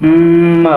মা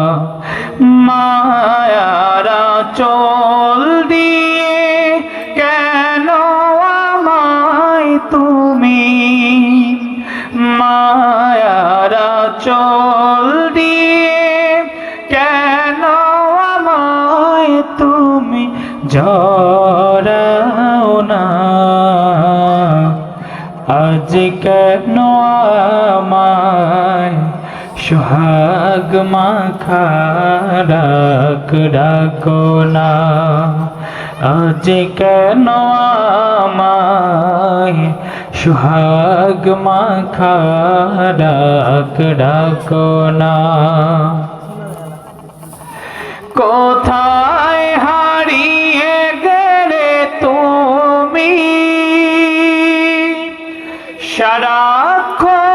মায়ারা চল দিয়ে কেন আমায় তুমি জরাও না? আজ কেন আমায় সোহাগ মাখা ডাক, ডাকো না। আজ কেন আমায় সোহাগ মাখা ডাক, ডাকো না? কোথায় হারিয়ে গেলে তুমি? সারাক্ষণ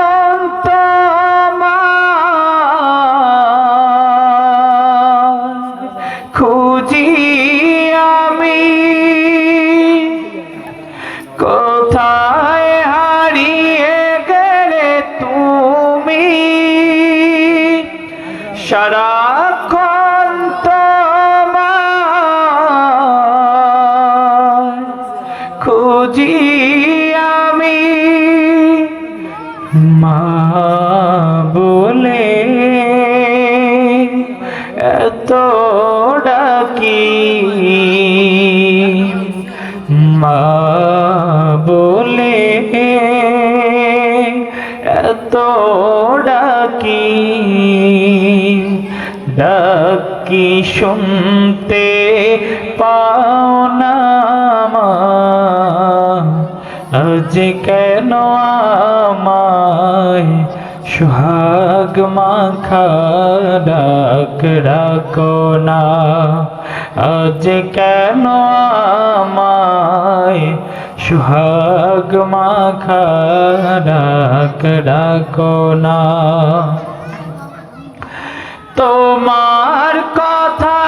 সারাক্ষণ খুঁজি আমি। মা বলে এত ডাকি। মা বলে এত ডাকি শুনতে পাও না মা। আজ কেন আমায় সুহাগ মাখা ডাক ডাকো না? আজ কেন আমায় সুহাগ মাখা ডাক ডাকো না? তোমার কথা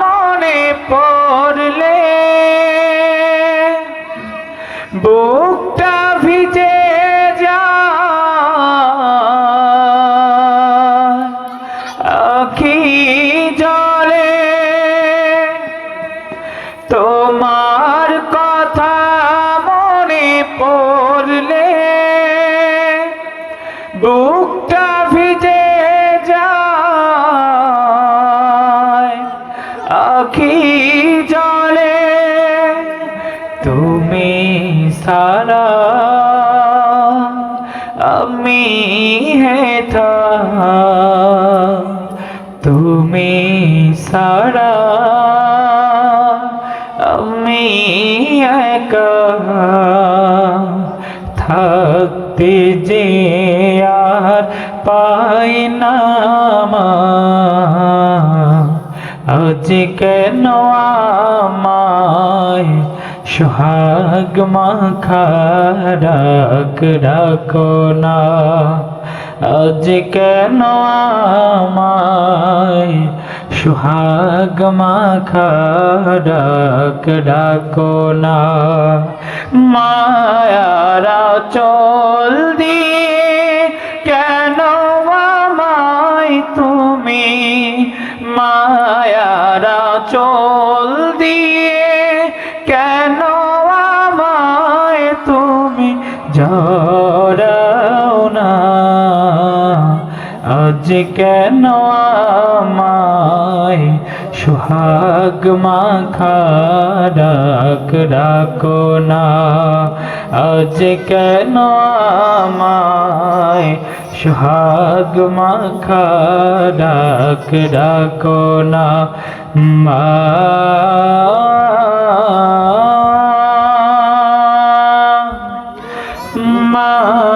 মনে পড়লে বুকটা ভিজে আখি জলে তোমার কথা মনে পড়লে বুকটা আখি জলে তুমি সারা আমি হেথা তুমি সারা আমি একা থাকতে যে আর পাই না মা আজ কেন আমায় সোহাগ মাখা ডাক ডাকো না। আজ কেন আমায় সোহাগ মাখা ডাক ডাকো না। মায়ারা চল মায়ারা চল দিয়ে কেন আমায় তুমি জড়াও না? আজ কেন আমায় সোহাগ মাখা ডাক ডাকো না? আজ কেন আমায় সোহাগ মাখা ডাক ডাকো না মা। মা।